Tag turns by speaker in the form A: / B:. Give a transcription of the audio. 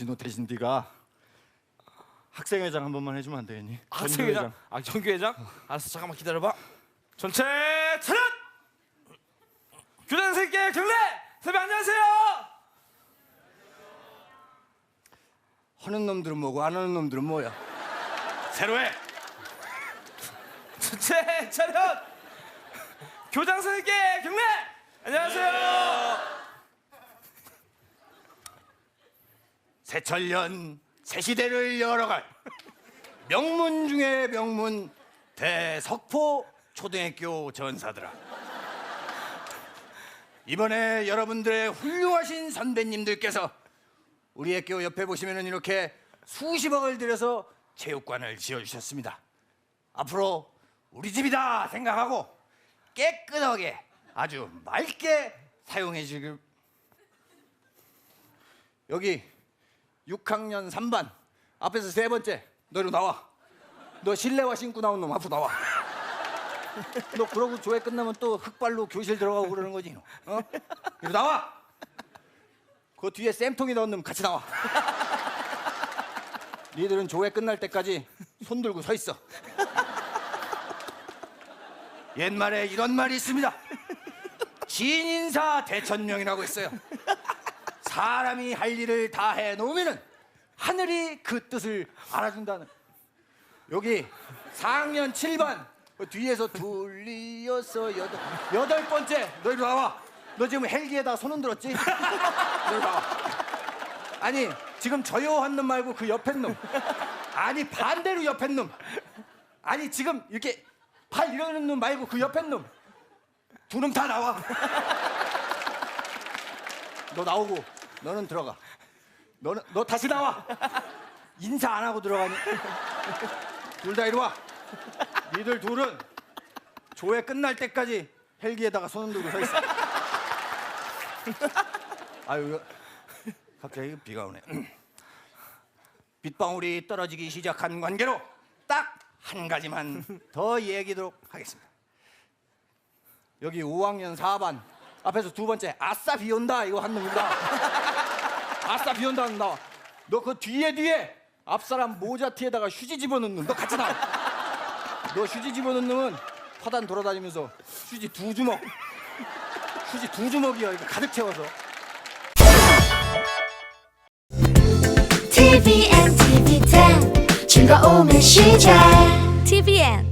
A: 진호 대신 네가 학생회장 한 번만 해주면 안 되겠니?
B: 학생회장? 아 전교회장? 알았어 잠깐만 기다려봐 전체 차렷! 교장 선생님께 경례! 선배 안녕하세요!
A: 하는 놈들은 뭐고 안 하는 놈들은 뭐야? 새로 해.
B: 전체 차렷! 교장 선생님께 경례! 안녕하세요!
A: 새천년 새 시대를 열어갈 명문 중의 명문 대석포 초등학교 전사들아. 이번에 여러분들의 훌륭하신 선배님들께서 우리 학교 옆에 보시면은 이렇게 수십억을 들여서 체육관을 지어주셨습니다. 앞으로 우리 집이다 생각하고 깨끗하게 아주 맑게 사용해 주길. 여기 6학년 3반. 앞에서 세 번째 너 이리 나와. 너 실내화 신고 나온 놈 앞으로 나와. 너 그러고 조회 끝나면 또 흑발로 교실 들어가고 그러는 거지 너. 어? 이리 나와. 그 뒤에 쌤통이 넣은 놈 같이 나와. 니들은 조회 끝날 때까지 손 들고 서 있어. 옛말에 이런 말이 있습니다. 진인사 대천명이라고 했어요 사람이 할 일을 다 해놓으면은 하늘이 그 뜻을 알아준다는. 여기 4학년 7반 그 뒤에서 둘리어서 여덟 여덟 번째 너 이리 나와 너 지금 헬기에다 손 흔들었지? 너 아니 지금 저요 한 놈 말고 그 옆에 놈. 아니 반대로 옆에 놈. 아니 지금 이렇게 팔 이러는 놈 말고 그 옆에 놈두 놈 다 나와. 너 나오고 너는 들어가. 너는 너 다시 나와. 인사 안 하고 들어가니? 둘 다 이리 와. 니들 둘은 조회 끝날 때까지 헬기에다가 손 들고 서 있어. 아유 갑자기 비가 오네. 빗방울이 떨어지기 시작한 관계로 딱 한 가지만 더 얘기도록 하겠습니다. 여기 5학년 4반 앞에서 두 번째 아싸 비 온다 이거 한 놈이다 아싸 비 온다 나와 너그 뒤에 뒤에 앞사람 모자 티에다가 휴지 집어넣는 놈너 같이 나와. 너 휴지 집어넣는 놈은 화단 돌아다니면서 휴지 두 주먹. 휴지 두 주먹이야. 이거 가득 채워서.
C: TVN, TV10 즐거움의 시작. TVN